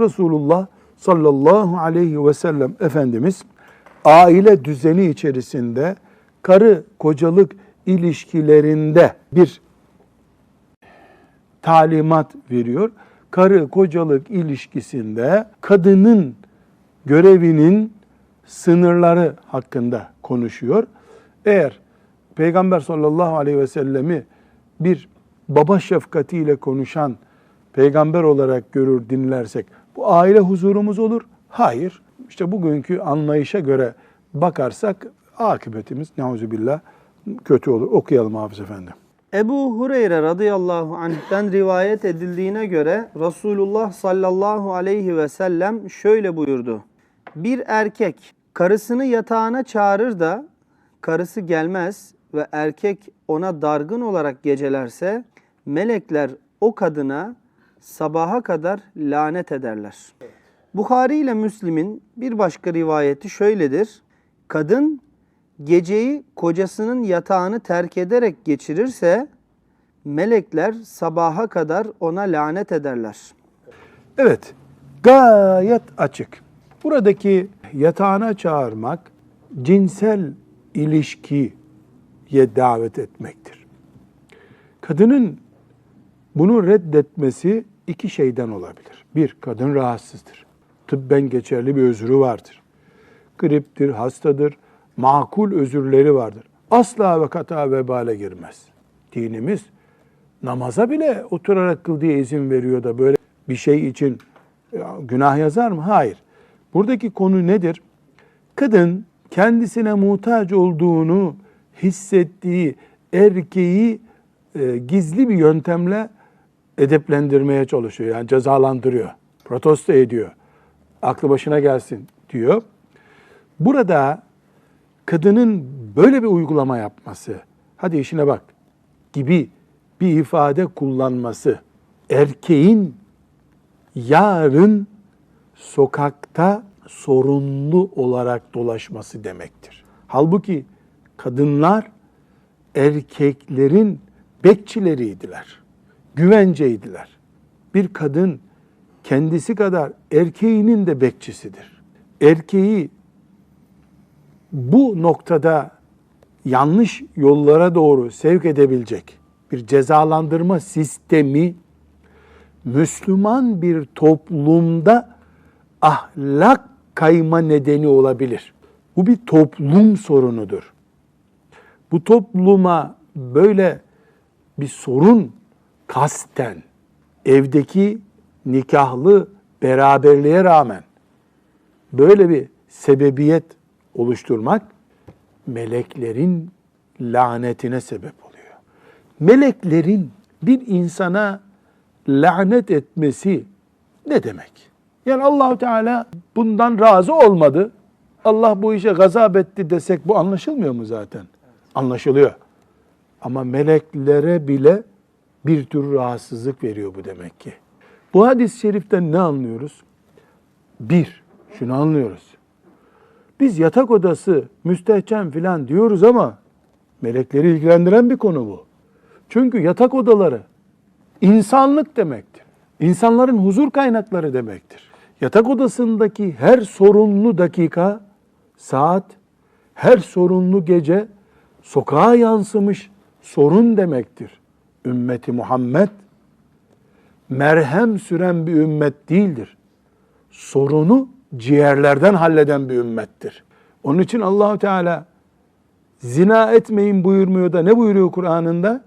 Resulullah sallallahu aleyhi ve sellem Efendimiz aile düzeni içerisinde karı kocalık ilişkilerinde bir talimat veriyor. Karı kocalık ilişkisinde kadının görevinin sınırları hakkında konuşuyor. Eğer Peygamber sallallahu aleyhi ve sellemi bir baba şefkatiyle konuşan peygamber olarak görür dinlersek bu aile huzurumuz olur. Hayır. İşte bugünkü anlayışa göre bakarsak akıbetimiz neuzubillah kötü olur. Okuyalım Hafız Efendi. Ebu Hureyre radıyallahu anh'ten rivayet edildiğine göre Resulullah sallallahu aleyhi ve sellem şöyle buyurdu. Bir erkek karısını yatağına çağırır da karısı gelmez ve erkek ona dargın olarak gecelerse melekler o kadına sabaha kadar lanet ederler. Bukhari ile Müslim'in bir başka rivayeti şöyledir. Kadın geceyi kocasının yatağını terk ederek geçirirse melekler sabaha kadar ona lanet ederler. Evet, gayet açık. Buradaki yatağına çağırmak cinsel ilişkiye davet etmektir. Kadının bunu reddetmesi iki şeyden olabilir. Bir, kadın rahatsızdır. Tıbben geçerli bir özrü vardır. Griptir, hastadır, makul özürleri vardır. Asla ve kata vebale girmez. Dinimiz namaza bile oturarak kıl diye izin veriyor da böyle bir şey için günah yazar mı? Hayır. Buradaki konu nedir? Kadın kendisine muhtaç olduğunu hissettiği erkeği e, gizli bir yöntemle edeplendirmeye çalışıyor. Yani cezalandırıyor, protesto ediyor. Aklı başına gelsin diyor. Burada kadının böyle bir uygulama yapması, hadi işine bak gibi bir ifade kullanması, erkeğin yarın sokakta sorunlu olarak dolaşması demektir. Halbuki kadınlar erkeklerin bekçileriydiler, güvenceydiler. Bir kadın kendisi kadar erkeğinin de bekçisidir. Erkeği bu noktada yanlış yollara doğru sevk edebilecek bir cezalandırma sistemi Müslüman bir toplumda ahlak kayma nedeni olabilir. Bu bir toplum sorunudur. Bu topluma böyle bir sorun kasten evdeki nikahlı beraberliğe rağmen böyle bir sebebiyet oluşturmak meleklerin lanetine sebep oluyor. Meleklerin bir insana lanet etmesi ne demek? Yani Allahu Teala bundan razı olmadı. Allah bu işe gazap etti desek bu anlaşılmıyor mu zaten? Anlaşılıyor. Ama meleklere bile bir tür rahatsızlık veriyor bu demek ki. Bu hadis-i şeriften ne anlıyoruz? Bir, şunu anlıyoruz. Biz yatak odası müstehcen filan diyoruz ama melekleri ilgilendiren bir konu bu. Çünkü yatak odaları insanlık demektir. İnsanların huzur kaynakları demektir. Yatak odasındaki her sorunlu dakika, saat, her sorunlu gece sokağa yansımış sorun demektir. Ümmeti Muhammed merhem süren bir ümmet değildir. Sorunu ciğerlerden halleden bir ümmettir. Onun için Allahu Teala zina etmeyin buyurmuyor da ne buyuruyor Kur'an'ında?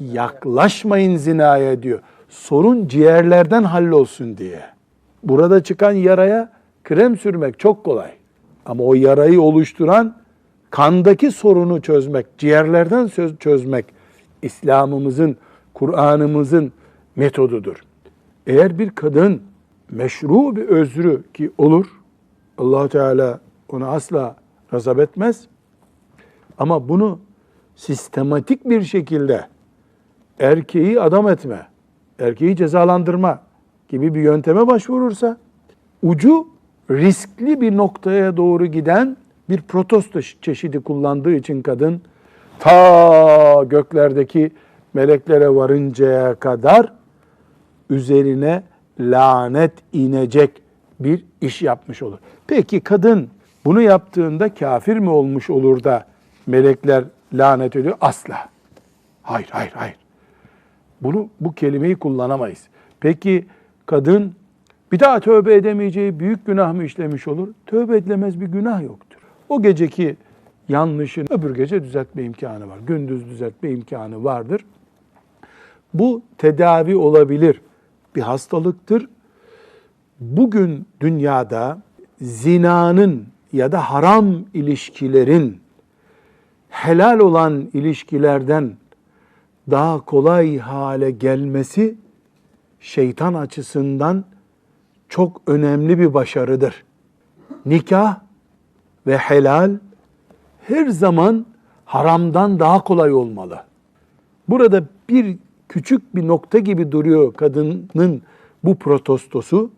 Yaklaşmayın zinaya diyor. Sorun ciğerlerden hallolsun diye. Burada çıkan yaraya krem sürmek çok kolay. Ama o yarayı oluşturan kandaki sorunu çözmek, ciğerlerden çözmek İslam'ımızın, Kur'an'ımızın metodudur. Eğer bir kadın meşru bir özrü ki olur, allah Teala onu asla gazap etmez. Ama bunu sistematik bir şekilde erkeği adam etme, erkeği cezalandırma gibi bir yönteme başvurursa, ucu riskli bir noktaya doğru giden bir protesto çeşidi kullandığı için kadın ta göklerdeki meleklere varıncaya kadar üzerine lanet inecek bir iş yapmış olur. Peki kadın bunu yaptığında kafir mi olmuş olur da melekler lanet ediyor? Asla. Hayır, hayır, hayır. Bunu bu kelimeyi kullanamayız. Peki kadın bir daha tövbe edemeyeceği büyük günah mı işlemiş olur? Tövbe edilemez bir günah yoktur. O geceki yanlışın öbür gece düzeltme imkanı var. Gündüz düzeltme imkanı vardır. Bu tedavi olabilir bir hastalıktır. Bugün dünyada zinanın ya da haram ilişkilerin helal olan ilişkilerden daha kolay hale gelmesi şeytan açısından çok önemli bir başarıdır. Nikah ve helal her zaman haramdan daha kolay olmalı. Burada bir küçük bir nokta gibi duruyor kadının bu protestosu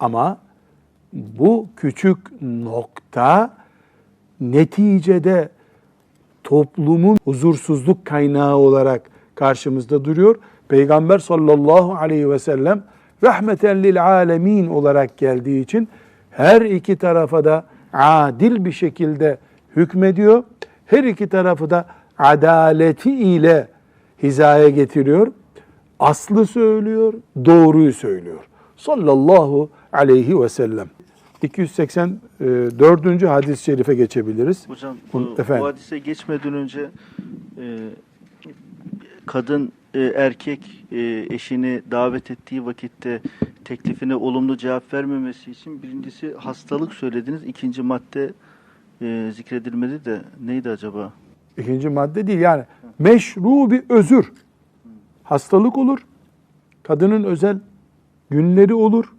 ama bu küçük nokta neticede toplumun huzursuzluk kaynağı olarak karşımızda duruyor. Peygamber sallallahu aleyhi ve sellem rahmeten lil alemin olarak geldiği için her iki tarafa da adil bir şekilde hükmediyor. Her iki tarafı da adaleti ile hizaya getiriyor. Aslı söylüyor, doğruyu söylüyor. Sallallahu aleyhi ve sellem. 284. hadis-i şerife geçebiliriz. Hocam bu, efendim. bu hadise geçmeden önce e, kadın e, erkek e, eşini davet ettiği vakitte teklifine olumlu cevap vermemesi için birincisi hastalık söylediniz. ikinci madde e, zikredilmedi de neydi acaba? İkinci madde değil yani meşru bir özür. Hastalık olur. Kadının özel günleri olur.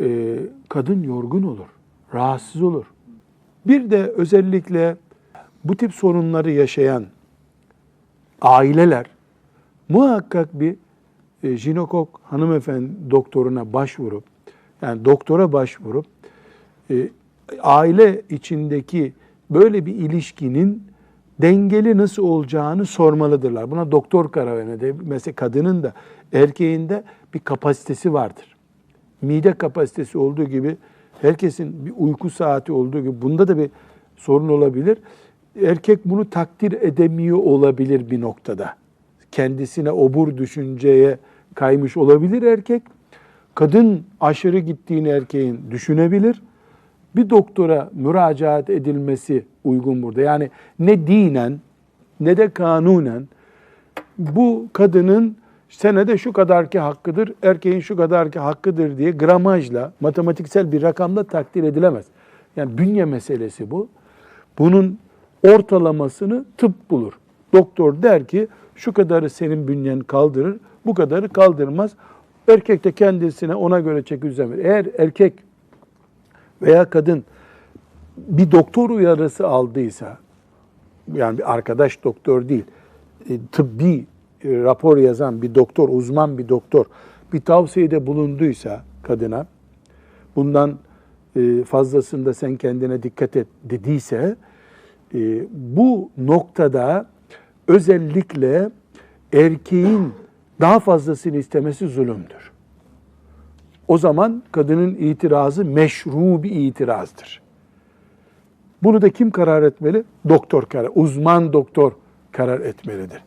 Ee, kadın yorgun olur. Rahatsız olur. Bir de özellikle bu tip sorunları yaşayan aileler muhakkak bir e, jinekok hanımefendi doktoruna başvurup yani doktora başvurup e, aile içindeki böyle bir ilişkinin dengeli nasıl olacağını sormalıdırlar. Buna doktor karar vermeli. Mesela kadının da erkeğin de bir kapasitesi vardır. Mide kapasitesi olduğu gibi herkesin bir uyku saati olduğu gibi bunda da bir sorun olabilir. Erkek bunu takdir edemiyor olabilir bir noktada. Kendisine obur düşünceye kaymış olabilir erkek. Kadın aşırı gittiğini erkeğin düşünebilir bir doktora müracaat edilmesi uygun burada. Yani ne dinen ne de kanunen bu kadının senede şu kadar ki hakkıdır, erkeğin şu kadar ki hakkıdır diye gramajla, matematiksel bir rakamla takdir edilemez. Yani bünye meselesi bu. Bunun ortalamasını tıp bulur. Doktor der ki şu kadarı senin bünyen kaldırır, bu kadarı kaldırmaz. Erkek de kendisine ona göre çeki düzen. Eğer erkek veya kadın bir doktor uyarısı aldıysa, yani bir arkadaş doktor değil, e, tıbbi e, rapor yazan bir doktor, uzman bir doktor bir tavsiyede bulunduysa kadına, bundan e, fazlasında sen kendine dikkat et dediyse, bu noktada özellikle erkeğin daha fazlasını istemesi zulümdür. O zaman kadının itirazı meşru bir itirazdır. Bunu da kim karar etmeli? Doktor karar, uzman doktor karar etmelidir.